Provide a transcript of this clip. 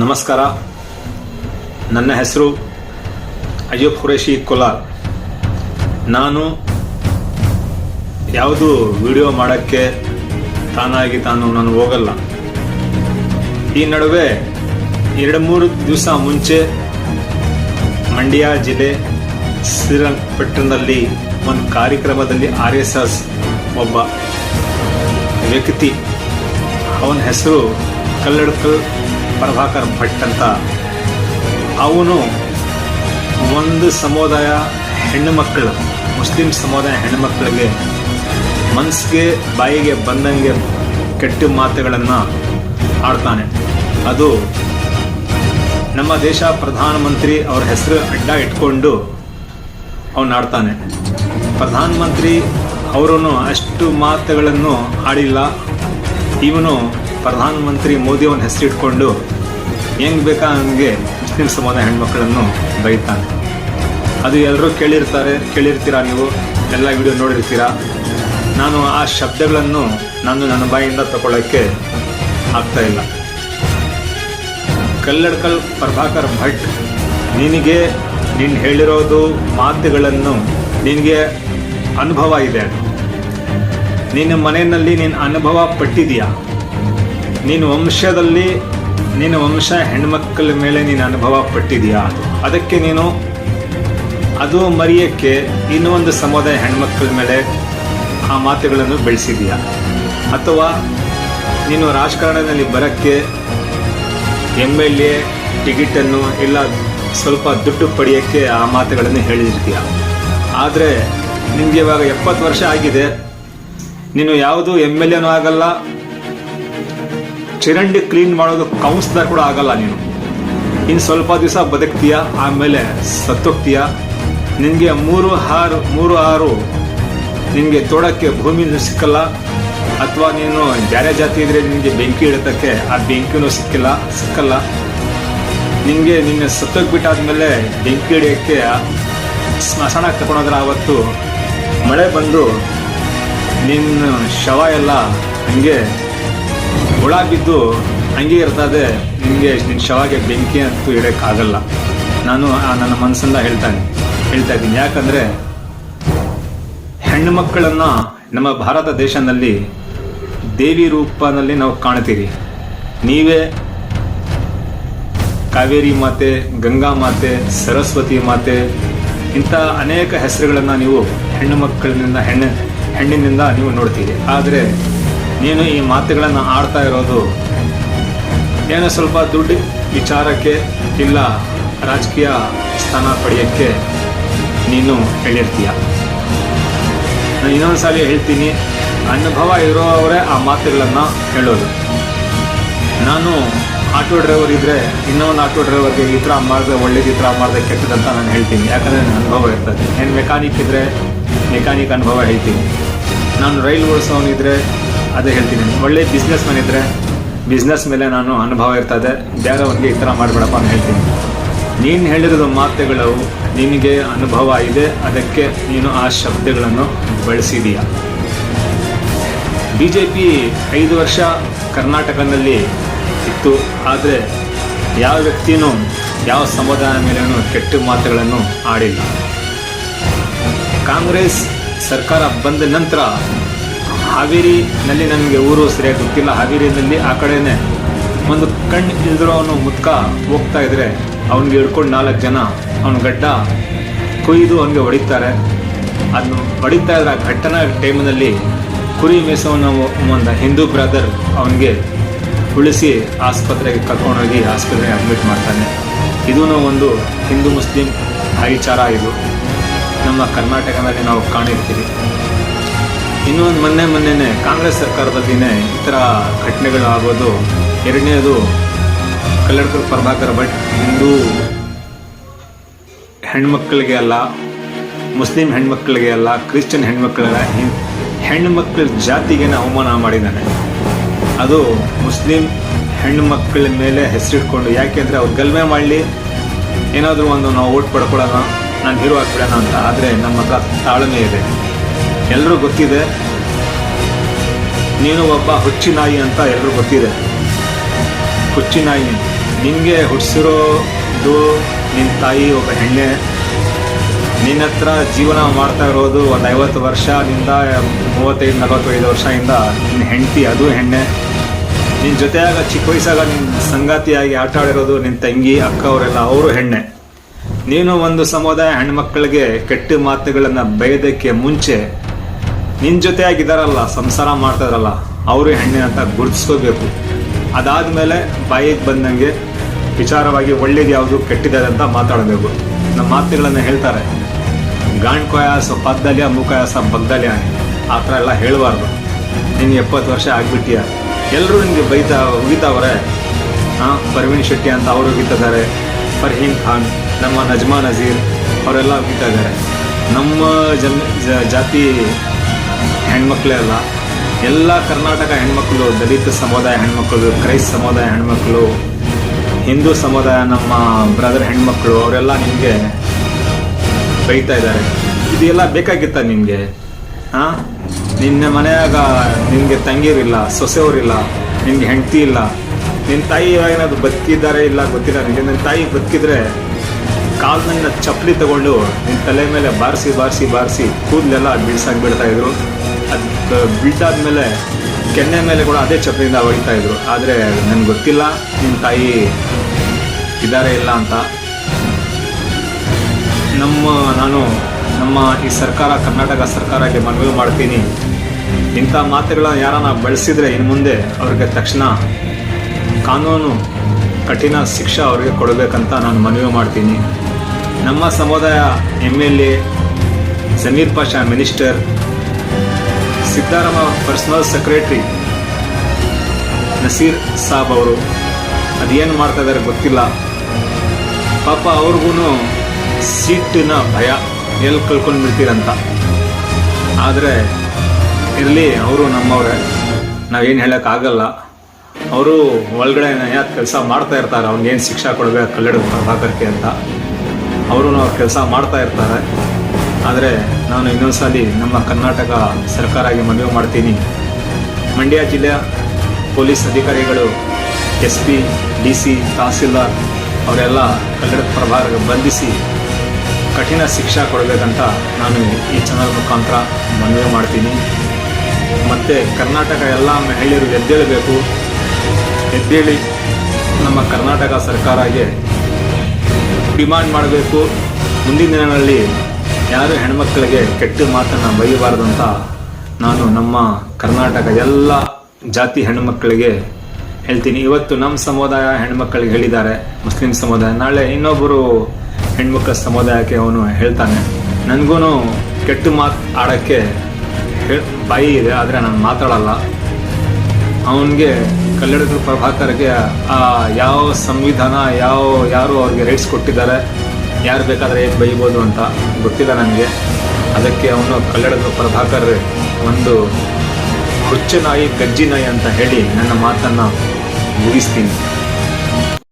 ನಮಸ್ಕಾರ. ನನ್ನ ಹೆಸರು ಅಯ್ಯೂಬ್ ಖುರೇಶಿ ಕೊಲಾರ್. ನಾನು ಯಾವುದು ವಿಡಿಯೋ ಮಾಡೋಕ್ಕೆ ತಾನಾಗಿ ತಾನು ನಾನು ಹೋಗಲ್ಲ. ಈ ನಡುವೆ ಎರಡು ಮೂರು ದಿವಸ ಮುಂಚೆ ಮಂಡ್ಯ ಜಿಲ್ಲೆ ಶ್ರೀರಂಗಪಟ್ಟಣದಲ್ಲಿ ಒಂದು ಕಾರ್ಯಕ್ರಮದಲ್ಲಿ ಆರ್ ಎಸ್ ಎಸ್ ಒಬ್ಬ ವ್ಯಕ್ತಿ. ಅವನ ಹೆಸರು ಕಲ್ಲಡ್ಕಲ್ ಪ್ರಭಾಕರ್ ಭಟ್ ಅಂತ. ಅವನು ಒಂದು ಸಮುದಾಯ ಹೆಣ್ಣು ಮಕ್ಕಳು ಮುಸ್ಲಿಂ ಸಮುದಾಯ ಹೆಣ್ಣುಮಕ್ಕಳಿಗೆ ಮನಸ್ಸಿಗೆ ಬಾಯಿಗೆ ಬಂದಂಗೆ ಕೆಟ್ಟ ಮಾತುಗಳನ್ನು ಆಡ್ತಾನೆ. ಅದು ನಮ್ಮ ದೇಶ ಪ್ರಧಾನಮಂತ್ರಿ ಅವ್ರ ಹೆಸರು ಅಡ್ಡ ಇಟ್ಕೊಂಡು ಅವನು ಆಡ್ತಾನೆ. ಪ್ರಧಾನಮಂತ್ರಿ ಅವರನ್ನು ಅಷ್ಟು ಮಾತುಗಳನ್ನು ಆಡಿಲ್ಲ. ಇವನು ಪ್ರಧಾನಮಂತ್ರಿ ಮೋದಿ ಅವನ ಹೆಸರಿಟ್ಕೊಂಡು ಹೆಂಗ್ ಬೇಕಾ ಹಂಗೆ ಮುಸ್ಲಿಂ ಸಮುದಾಯ ಹೆಣ್ಮಕ್ಳನ್ನು ಬೈತಾನೆ. ಅದು ಎಲ್ಲರೂ ಕೇಳಿರ್ತಾರೆ, ಕೇಳಿರ್ತೀರಾ ನೀವು? ಎಲ್ಲ ವಿಡಿಯೋ ನೋಡಿರ್ತೀರಾ? ನಾನು ಆ ಶಬ್ದಗಳನ್ನು ನಾನು ನನ್ನ ಬಾಯಿಂದ ತಗೊಳ್ಳೋಕ್ಕೆ ಆಗ್ತಾ ಇಲ್ಲ. ಕಲ್ಲಡ್ಕಲ್ ಪ್ರಭಾಕರ್ ಭಟ್, ನಿನಗೆ ನೀನು ಹೇಳಿರೋದು ಮಾತುಗಳನ್ನು ನಿನಗೆ ಅನುಭವ ಇದೆ. ನಿನ್ನ ಮನೆಯಲ್ಲಿ ನೀನು ಅನುಭವ ಪಟ್ಟಿದೀಯಾ ನೀನು ವಂಶದಲ್ಲಿ ನಿನ್ನ ವಂಶ ಹೆಣ್ಮಕ್ಕಳ ಮೇಲೆ ನೀನು ಅನುಭವ ಪಟ್ಟಿದೀಯಾ ಅದಕ್ಕೆ ನೀನು ಅದು ಮರೆಯಕ್ಕೆ ಇನ್ನೂ ಒಂದು ಸಮುದಾಯ ಹೆಣ್ಮಕ್ಕಳ ಮೇಲೆ ಆ ಮಾತುಗಳನ್ನು ಬೆಳೆಸಿದೀಯಾ ಅಥವಾ ನೀನು ರಾಜಕಾರಣದಲ್ಲಿ ಬರೋಕ್ಕೆ ಎಂ ಎಲ್ ಎ ಟಿಕೆಟನ್ನು ಇಲ್ಲ ಸ್ವಲ್ಪ ದುಡ್ಡು ಪಡೆಯೋಕ್ಕೆ ಆ ಮಾತುಗಳನ್ನು ಹೇಳಿರ್ತೀಯ? ಆದರೆ ನಿಮಗೆ ಇವಾಗ ಎಪ್ಪತ್ತು ವರ್ಷ ಆಗಿದೆ. ನೀನು ಯಾವುದು ಎಂ ಎಲ್ ಎನೂ ಆಗಲ್ಲ ಚರಂಡಿ ಕ್ಲೀನ್ ಮಾಡೋದು ಕೌನ್ಸ್ಲರ್ ಕೂಡ ಆಗಲ್ಲ ನೀನು. ಇನ್ನು ಸ್ವಲ್ಪ ದಿವಸ ಬದುಕ್ತೀಯ? ಆಮೇಲೆ ಸತ್ತೋಗ್ತೀಯ? ನಿನಗೆ ಮೂರು ಆರು ಮೂರು ಆರು ನಿನಗೆ ತೋಡಕ್ಕೆ ಭೂಮಿ ಸಿಕ್ಕಲ್ಲ? ಅಥವಾ ನೀನು ಬೇರೆ ಜಾತಿ ಇದ್ರೆ ನಿನಗೆ ಬೆಂಕಿ ಇಡತಕ್ಕೆ ಆ ಬೆಂಕಿನೂ ಸಿಕ್ಕಿಲ್ಲ, ಸಿಕ್ಕಲ್ಲ? ನಿನಗೆ ನಿನ್ನೆ ಸತ್ತೋಗ್ಬಿಟ್ಟಾದ್ಮೇಲೆ ಬೆಂಕಿ ಹಿಡಿಯೋಕ್ಕೆ ಸ್ಮಶಾನಕ್ಕೆ ತಗೊಂಡೋದ್ರೆ ಆವತ್ತು ಮಳೆ ಬಂದು ನಿನ್ನ ಶವ ಎಲ್ಲ ಹಂಗೆ ಹುಳ ಬಿದ್ದು ಹಂಗೆ ಇರ್ತದೆ ನಿಮಗೆ ನಿನ್ನ ಶವಾಗೆ ಬೆಂಕಿ ಅಂತೂ ಇಡೋಕ್ಕಾಗಲ್ಲ. ನಾನು ನನ್ನ ಮನಸ್ಸಿಂದ ಹೇಳ್ತಾನೆ, ಹೇಳ್ತಾ ಇದ್ದೀನಿ. ಯಾಕಂದರೆ ಹೆಣ್ಣು ಮಕ್ಕಳನ್ನು ನಮ್ಮ ಭಾರತ ದೇಶದಲ್ಲಿ ದೇವಿ ರೂಪದಲ್ಲಿ ನಾವು ಕಾಣ್ತೀರಿ. ನೀವೇ ಕಾವೇರಿ ಮಾತೆ, ಗಂಗಾ ಮಾತೆ, ಸರಸ್ವತಿ ಮಾತೆ, ಇಂಥ ಅನೇಕ ಹೆಸರುಗಳನ್ನು ನೀವು ಹೆಣ್ಣು ಮಕ್ಕಳಿನಿಂದ, ಹೆಣ್ಣು, ಹೆಣ್ಣಿನಿಂದ ನೀವು ನೋಡ್ತೀರಿ. ಆದರೆ ನೀನು ಈ ಮಾತುಗಳನ್ನು ಆಡ್ತಾ ಇರೋದು. ಏನೋ ಸ್ವಲ್ಪ ದುಡ್ಡು ವಿಚಾರಕ್ಕೆ ಇಲ್ಲ, ರಾಜಕೀಯ ಸ್ಥಾನ ಪಡೆಯೋಕ್ಕೆ ನೀನು ಹೇಳಿರ್ತೀಯ. ನಾನು ಇನ್ನೊಂದು ಸಾರಿ ಹೇಳ್ತೀನಿ, ಅನುಭವ ಇರೋವರೇ ಆ ಮಾತುಗಳನ್ನು ಹೇಳೋದು. ನಾನು ಆಟೋ ಡ್ರೈವರ್ ಇದ್ದರೆ ಇನ್ನೊಂದು ಆಟೋ ಡ್ರೈವರ್ಗೆ ಈ ಥರ ಮಾಡಿದ್ರೆ ಒಳ್ಳೇದು ಈ ಥರ ಮಾಡಿದ್ರೆ ಕೆಟ್ಟದಂತ ನಾನು ಹೇಳ್ತೀನಿ. ಯಾಕಂದರೆ ನನ್ನ ಅನುಭವ ಇರ್ತದೆ. ಏನು ಮೆಕ್ಯಾನಿಕ್ ಇದ್ದರೆ ಮೆಕ್ಯಾನಿಕ್ ಅನುಭವ ಹೇಳ್ತೀನಿ. ನಾನು ರೈಲ್ ಓಡಿಸೋನಿದ್ರೆ ಅದೇ ಹೇಳ್ತೀನಿ. ಒಳ್ಳೆ ಬಿಸ್ನೆಸ್ ಮ್ಯಾನ್ ಇದ್ದರೆ ಬಿಸ್ನೆಸ್ ಮೇಲೆ ನಾನು ಅನುಭವ ಇರ್ತದೆ ಬೇರೆಯವ್ರಿಗೆ ಈ ಥರ ಮಾಡಬೇಡಪ್ಪ ಅಂತ ಹೇಳ್ತೀನಿ. ನೀನು ಹೇಳಿರೋದು ಮಾತುಗಳು ನಿನಗೆ ಅನುಭವ ಇದೆ. ಅದಕ್ಕೆ ನೀನು ಆ ಶಬ್ದಗಳನ್ನು ಬಳಸಿದೀಯ. ಬಿ ಜೆ ಪಿ ಐದು ವರ್ಷ ಕರ್ನಾಟಕದಲ್ಲಿ ಇತ್ತು. ಆದರೆ ಯಾವ ವ್ಯಕ್ತಿಯೂ ಯಾವ ಸಮುದಾಯ ಮೇಲೂ ಕೆಟ್ಟ ಮಾತುಗಳನ್ನು ಆಡಿಲ್ಲ. ಕಾಂಗ್ರೆಸ್ ಸರ್ಕಾರ ಬಂದ ನಂತರ ಹಾವೇರಿನಲ್ಲಿ ನನಗೆ ಊರು ಸರಿಯಾಗಿ ಗೊತ್ತಿಲ್ಲ. ಹಾವೇರಿನಲ್ಲಿ ಆ ಕಡೆನೇ ಒಂದು ಕಣ್ಣು ಇಲ್ದಿರೋ ಅವನು ಮುತ್ಕ ಹೋಗ್ತಾ ಇದ್ರೆ ಅವನಿಗೆ ಹಿಡ್ಕೊಂಡು ನಾಲ್ಕು ಜನ ಅವನ ಗಡ್ಡ ಕೊಯ್ದು ಅವನಿಗೆ ಹೊಡಿತಾರೆ. ಅದನ್ನು ಹೊಡಿತಾ ಇದ್ರೆ ಆ ಘಟನಾ ಟೈಮ್ನಲ್ಲಿ ಕುರಿ ಮೇಸವನ ಒಂದು ಹಿಂದೂ ಬ್ರದರ್ ಅವನಿಗೆ ಉಳಿಸಿ ಆಸ್ಪತ್ರೆಗೆ ಕರ್ಕೊಂಡೋಗಿ ಆಸ್ಪತ್ರೆಗೆ ಅಡ್ಮಿಟ್ ಮಾಡ್ತಾನೆ. ಇದೂ ಒಂದು ಹಿಂದೂ ಮುಸ್ಲಿಂ ಭಾಯಿಚಾರ ಇದು. ನಮ್ಮ ಕರ್ನಾಟಕದಲ್ಲಿ ನಾವು ಕಾಣಿರ್ತೀವಿ. ಇನ್ನೂ ಒಂದು ಮೊನ್ನೆ ಮೊನ್ನೆನೆ ಕಾಂಗ್ರೆಸ್ ಸರ್ಕಾರದಲ್ಲಿನೇ ಈ ಥರ ಘಟನೆಗಳು ಆಗೋದು ಎರಡನೇದು ಕಲ್ಲಡ್ಕರ್ ಪ್ರಭಾಕರ್ ಭಟ್ ಹಿಂದೂ ಹೆಣ್ಮಕ್ಳಿಗೆ ಅಲ್ಲ, ಮುಸ್ಲಿಂ ಹೆಣ್ಮಕ್ಳಿಗೆ ಅಲ್ಲ, ಕ್ರಿಶ್ಚಿಯನ್ ಹೆಣ್ಮಕ್ಳಿಗೆ ಹೆಣ್ಮಕ್ಳ ಜಾತಿಗೆ ಅವಮಾನ ಮಾಡಿದ್ದಾನೆ. ಅದು ಮುಸ್ಲಿಂ ಹೆಣ್ಣು ಮಕ್ಕಳ ಮೇಲೆ ಹೆಸರಿಟ್ಕೊಂಡು ಯಾಕೆಂದರೆ ಅವ್ರು ಗಲ್ಮೆ ಮಾಡಲಿ, ಏನಾದರೂ ಒಂದು ನಾವು ಓಟ್ ಪಡ್ಕೊಳ್ಳೋಣ, ನಾನು ಹೀರೋ ಆಗ್ಬಿಡೋಣ ಅಂತ. ಆದರೆ ನಮ್ಮ ಹತ್ರ ತಾಳ್ಮೆ ಇದೆ. ಎಲ್ಲರೂ ಗೊತ್ತಿದೆ. ನೀನು ಒಬ್ಬ ಹುಚ್ಚಿ ನಾಯಿ ಅಂತ ಎಲ್ಲರೂ ಗೊತ್ತಿದೆ. ಹುಚ್ಚಿ ನಾಯಿ ನಿನಗೆ ಹುಟ್ಟಿಸಿರೋದು ನಿನ್ನ ತಾಯಿ ಒಬ್ಬ ಹೆಣ್ಣೆ. ನಿನ್ನ ಹತ್ರ ಜೀವನ ಮಾಡ್ತಾ ಇರೋದು ಒಂದು ಐವತ್ತು ವರ್ಷದಿಂದ ಮೂವತ್ತೈದು, ನಲವತ್ತೈದು ವರ್ಷದಿಂದ ನಿನ್ನ ಹೆಂಡತಿ ಅದು ಹೆಣ್ಣೆ. ನಿನ್ನ ಜೊತೆಯಾಗ ಚಿಕ್ಕ ವಯಸ್ಸಾಗ ನಿನ್ನ ಸಂಗಾತಿಯಾಗಿ ಆಟ ಆಡಿರೋದು ನಿನ್ನ ತಂಗಿ, ಅಕ್ಕ ಅವರೆಲ್ಲ ಅವರು ಹೆಣ್ಣೆ. ನೀನು ಒಂದು ಸಮುದಾಯ ಹೆಣ್ಮಕ್ಳಿಗೆ ಕೆಟ್ಟ ಮಾತುಗಳನ್ನು ಬೈಯೋದಕ್ಕೆ ಮುಂಚೆ ನಿನ್ನ ಜೊತೆಯಾಗಿದ್ದಾರಲ್ಲ ಸಂಸಾರ ಮಾಡ್ತಾರಲ್ಲ ಅವರು ಹೆಣ್ಣೆ ಅಂತ ಗುರುತಿಸ್ಕೋಬೇಕು ಅದಾದಮೇಲೆ ಬಾಯಿಗೆ ಬಂದಂಗೆ ವಿಚಾರವಾಗಿ ಒಳ್ಳೇದು ಯಾವುದು ಕೆಟ್ಟಿದ್ದಾರೆ ಅಂತ ಮಾತಾಡಬೇಕು. ನಮ್ಮ ಮಾತುಗಳನ್ನು ಹೇಳ್ತಾರೆ. ಗಾಂಡ್ ಕೊಯಾಸ ಪದ್ದಲ್ಯ ಮುಖಾಯಾಸ ಬಗ್ದಲ್ಯ ಆ ಥರ ಎಲ್ಲ ಹೇಳಬಾರ್ದು. ನಿನ್ಗೆ ಎಪ್ಪತ್ತು ವರ್ಷ ಆಗ್ಬಿಟ್ಟಿಯ? ಎಲ್ಲರೂ ನಿಮಗೆ ಬೈತಾ, ಉಗಿತಾವ್ರೆ? ಹಾಂ ಪರ್ವೀಣ್ ಶೆಟ್ಟಿ ಅಂತ ಅವರು ಉಗಿತಿದ್ದಾರೆ. ಫರ್ಹೀಮ್ ಖಾನ್, ನಮ್ಮ ನಜ್ಮಾ ನಜೀರ್, ಅವರೆಲ್ಲ ಉಗಿತಾ ಇದ್ದಾರೆ. ನಮ್ಮ ಜನ್ ಜಾತಿ ಹೆಣ್ಮಕ್ಳೇ ಅಲ್ಲ. ಎಲ್ಲ ಕರ್ನಾಟಕ ಹೆಣ್ಮಕ್ಳು, ದಲಿತ ಸಮುದಾಯ ಹೆಣ್ಮಕ್ಳು, ಕ್ರೈಸ್ತ ಸಮುದಾಯ ಹೆಣ್ಮಕ್ಳು, ಹಿಂದೂ ಸಮುದಾಯ ನಮ್ಮ ಬ್ರದರ್ ಹೆಣ್ಮಕ್ಳು, ಅವರೆಲ್ಲ ನಿಮಗೆ ಬೈತಾ ಇದ್ದಾರೆ. ಇದೆಲ್ಲ ಬೇಕಾಗಿತ್ತ ನಿಮಗೆ? ಹಾಂ ನಿನ್ನ ಮನೆಯಾಗ ನಿಮಗೆ ತಂಗಿಯರಿಲ್ಲ ಸೊಸೆಯವರಿಲ್ಲ, ನಿಮಗೆ ಹೆಂಡತಿ ಇಲ್ಲ. ನಿನ್ನ ತಾಯಿ ಏನಾದ್ರು ಬದುಕಿದ್ದಾರೆ ಇಲ್ಲ ಗೊತ್ತಿಲ್ಲ. ನಿಮಗೆ ನಿನ್ನ ತಾಯಿ ಬದುಕಿದ್ರೆ ಕಾಲ್ನನ್ನ ಚಪ್ಪಲಿ ತಗೊಂಡು ನಿನ್ನ ತಲೆ ಮೇಲೆ ಬಾರಿಸಿ ಬಾರಿಸಿ ಬಾರಿಸಿ ಕೂದಲೆಲ್ಲ ಬೀಳ್ಸಾಗಿ ಬಿಡ್ತಾ ಇದ್ರು. ಅದು ಬೀಳ್ದಾದ್ಮೇಲೆ ಕೆನ್ನೆ ಮೇಲೆ ಕೂಡ ಅದೇ ಚಪ್ಪಲಿಯಿಂದ ಇದ್ರು. ಆದರೆ ನನಗೆ ಗೊತ್ತಿಲ್ಲ ನಿಮ್ಮ ತಾಯಿ ಇದ್ದಾರೆ ಇಲ್ಲ ಅಂತ. ನಮ್ಮ, ನಾನು, ನಮ್ಮ ಈ ಸರ್ಕಾರ, ಕರ್ನಾಟಕ ಸರ್ಕಾರಕ್ಕೆ ಮನವಿ ಮಾಡ್ತೀನಿ. ಇಂಥ ಮಾತುಗಳನ್ನ ಯಾರನ್ನ ಬಳಸಿದ್ರೆ ಇನ್ನು ಮುಂದೆ ಅವ್ರಿಗೆ ತಕ್ಷಣ ಕಾನೂನು, ಕಠಿಣ ಶಿಕ್ಷೆ ಅವ್ರಿಗೆ ಕೊಡಬೇಕಂತ ನಾನು ಮನವಿ ಮಾಡ್ತೀನಿ. ನಮ್ಮ ಸಮುದಾಯ M L A, Sameer Pasha minister Siddaramaiah personal secretary, Naseer Saab ಅವರು, ಅದೇನು ಮಾಡ್ತಾ ಇದ್ದಾರೆ ಗೊತ್ತಿಲ್ಲ. ಪಾಪ ಅವ್ರಿಗೂ ಸೀಟಿನ ಭಯ ಎಲ್ಲಿ ಕಳ್ಕೊಂಡು ಬಿಡ್ತೀರಂತ ಆದರೆ ಇರಲಿ, ಅವರು ನಮ್ಮವ್ರೆ, ನಾವೇನು ಹೇಳೋಕ್ಕಾಗಲ್ಲ. ಅವರು ಒಳಗಡೆ ಯಾಕೆ ಕೆಲಸ ಮಾಡ್ತಾ ಇರ್ತಾರೆ, ಅವ್ನಿಗೇನು ಶಿಕ್ಷೆ ಕೊಡಬೇಕು ಕಲ್ಲಡ ಪ್ರಭಾಕರ್ಗೆ ಅಂತ. ಅವರು ಕೆಲಸ ಮಾಡ್ತಾ ಇರ್ತಾರೆ. ಆದರೆ ನಾನು ಇನ್ನೊಂದ್ಸಲಿ ನಮ್ಮ ಕರ್ನಾಟಕ ಸರ್ಕಾರಕ್ಕೆ ಮನವಿ ಮಾಡ್ತೀನಿ. ಮಂಡ್ಯ ಜಿಲ್ಲೆಯ ಪೊಲೀಸ್ ಅಧಿಕಾರಿಗಳು, S P, D C, tahsildar ಅವರೆಲ್ಲ ಕನ್ನಡ ಪ್ರಭಾರ ಬಂಧಿಸಿ ಕಠಿಣ ಶಿಕ್ಷೆ ಕೊಡಬೇಕಂತ ನಾನು ಈ ಚಾನಲ್ ಮುಖಾಂತರ ಮನವಿ ಮಾಡ್ತೀನಿ. ಮತ್ತು ಕರ್ನಾಟಕ ಎಲ್ಲ ಮಹಿಳೆಯರು ಎದ್ದೇಳಬೇಕು. ಎದ್ದೇಳಿ ನಮ್ಮ ಕರ್ನಾಟಕ ಸರ್ಕಾರಕ್ಕೆ ಡಿಮಾಂಡ್ ಮಾಡಬೇಕು. ಮುಂದಿನ ದಿನಗಳಲ್ಲಿ ಯಾರು ಹೆಣ್ಮಕ್ಳಿಗೆ ಕೆಟ್ಟ ಮಾತನ್ನು ಬೈಯಬಾರ್ದು ಅಂತ ನಾನು ನಮ್ಮ ಕರ್ನಾಟಕ ಎಲ್ಲ ಜಾತಿ ಹೆಣ್ಮಕ್ಳಿಗೆ ಹೇಳ್ತೀನಿ. ಇವತ್ತು ನಮ್ಮ ಸಮುದಾಯ ಹೆಣ್ಮಕ್ಳಿಗೆ ಹೇಳಿದ್ದಾರೆ. ಮುಸ್ಲಿಂ ಸಮುದಾಯ. ನಾಳೆ ಇನ್ನೊಬ್ಬರು ಹೆಣ್ಮಕ್ಳ ಸಮುದಾಯಕ್ಕೆ ಅವನು ಹೇಳ್ತಾನೆ. ನನಗೂ ಕೆಟ್ಟ ಮಾತು ಆಡೋಕ್ಕೆ ಬಾಯಿ ಇದೆ, ಆದರೆ ನಾನು ಮಾತಾಡಲ್ಲ. ಅವನಿಗೆ ಕಲ್ಲಡಕರ ಪ್ರಭಾಕರ್ಗೆ, ಆ, ಯಾವ ಸಂವಿಧಾನ, ಯಾವ, ಯಾರು ಅವ್ರಿಗೆ ರೈಟ್ಸ್ ಕೊಟ್ಟಿದ್ದಾರೆ, ಯಾರು ಬೇಕಾದರೆ ಹೇಗೆ ಬೈಬೋದು ಅಂತ ಗೊತ್ತಿಲ್ಲ ನನಗೆ. ಅದಕ್ಕೆ ಅವನು ಕನ್ನಡದ ಪ್ರಭಾಕರ್ ಒಂದು ಹುಚ್ಚು ನಾಯಿ ಗಜ್ಜಿ ನಾಯಿ ಅಂತ ಹೇಳಿ ನನ್ನ ಮಾತನ್ನು ಮುಗಿಸ್ತೀನಿ.